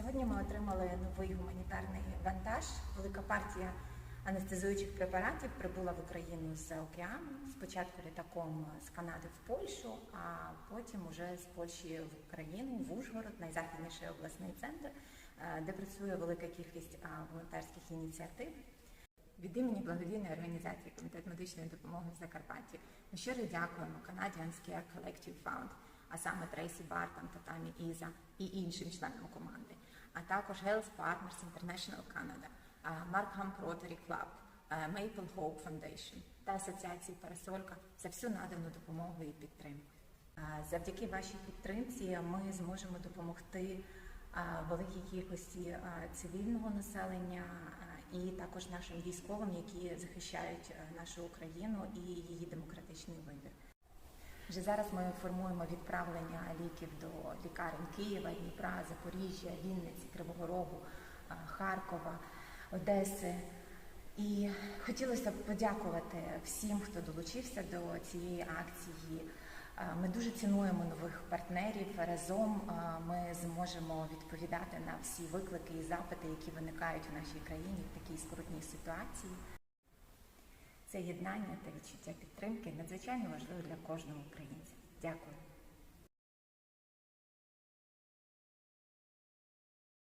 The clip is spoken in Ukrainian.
Сьогодні ми отримали новий гуманітарний вантаж. Велика партія анестезуючих препаратів прибула в Україну з океану. Спочатку літаком з Канади в Польщу, а потім уже з Польщі в Україну, в Ужгород, найзахідніший обласний центр, е, де працює велика кількість волонтерських ініціатив. Від імені благодійної організації Комітет медичної допомоги в Закарпатті ми щиро дякуємо Canadian Care Collective Fund, а саме Трейсі Бартон та Тамі Іза і іншим членам команди, а також Health Partners International Canada, Markham Rotary Club, Maple Hope Foundation та Асоціації Парасолька за всю надану допомогу і підтримку. Завдяки вашій підтримці ми зможемо допомогти великій кількості цивільного населення і також нашим військовим, які захищають нашу Україну і її демократичний вибір. Вже зараз ми формуємо відправлення ліків до лікарень Києва, Дніпра, Запоріжжя, Вінниці, Кривого Рогу, Харкова, Одеси. І хотілося б подякувати всім, хто долучився до цієї акції. Ми дуже цінуємо нових партнерів. Разом ми зможемо відповідати на всі виклики і запити, які виникають у нашій країні в такій скрутній ситуації. Це єднання та відчуття підтримки надзвичайно важливо для кожного українця. Дякую.